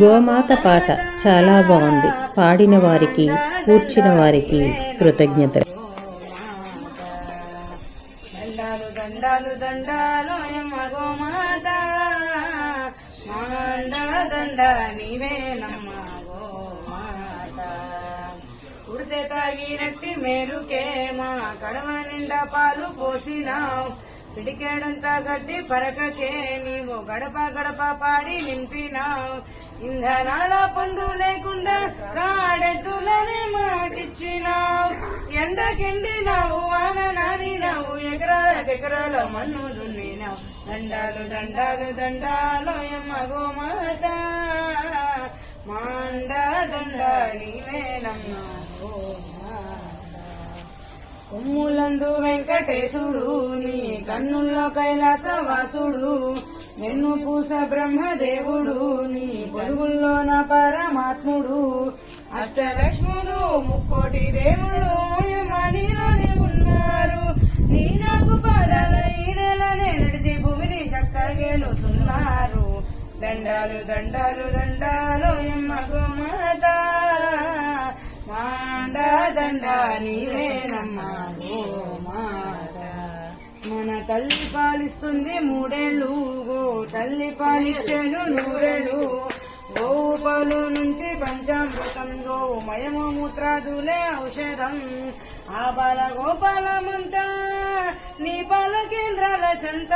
గోమాత పాట చాలా బాగుంది. పాడిన వారికి కూర్చిన వారికి కృతజ్ఞతలు. దండాలు దండాలు దండాలు యమ్మ గోమాత. మాండ దండ నీవేనమ్మ గోమాత. కుడితే తాగినట్టి మేలుకే మా కడవ నిండా పాలు పోసినావు పిడికేడంతా గడ్డి పరకకే నీవు గడప గడప పాడి నింపినావు. ఇంధనాల పొందు లేకుండా కాడెద్దులని మాకిచ్చినావు. ఎండకెండినావు వాన నానినావు ఎకరాల ఎకరాల మన్ను దున్నినావు. దండాలు దండాలు దండాలు ఎమ్మగో మాత మాండ దండ నీవేనమ్మ గోమాత. కొమ్ములందు వెంకటేశుడు నీ కన్నుల్లో కైలాసవాసుడు వెన్ను పూస బ్రహ్మదేవుడు నీ పొరుగుల్లో నా పరమాత్ముడు అష్టలక్ష్ముడు ముక్కోటి దేవుడు మణిలోనే ఉన్నారు. నీ నాకు పాదాల ఈ నడిచి భూమిని చక్కగేలుతున్నారు. దండాలు దండాలు దండాలు ఎమ్మ దండ నీవేనమ్మా గోమాత మన తల్లి పాలిస్తుంది మూడేళ్ళు గో తల్లి పాలిచ్చాను నూరేళ్ళు. గోవు పాలు నుంచి పంచామృతం గోవు మయము మూత్రాదులే ఔషధం. ఆ బాల గోపాలమంతా నీ పాల కేంద్రాల చెంత.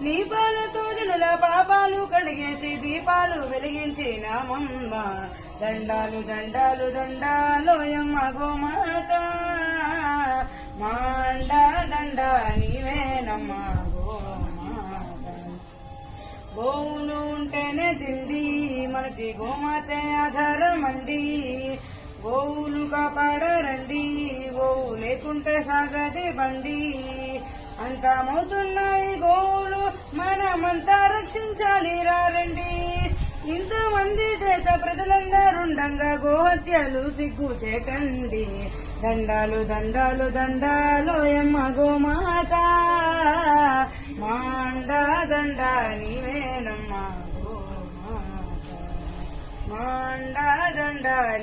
నీ పాలతో పాపాలు కడిగేసి దీపాలు వెలిగించినామమ్మ దండాలు దండాలు దండాలు యమ్మ గోమాత. మాండ దండ నీవేనమ్మ గోమాత. గోవులు ఉంటేనే తిండి మనకి గోమాతే ఆధారమండి. గోవులు కాపాడరండి గోవు లేకుంటే సాగది బండి. అంతమవుతున్నాయి గోవు మనమంతా రక్షించాలి రండి ఇంతమంది దేశ ప్రజలందరుండంగా గోహత్యలు సిగ్గు చేకండి దండాలు దండాలు దండాలు ఎమ్మ గోమాత. మాండ దండ నీవేనమ్మ గోమాత. మాండా దండాలి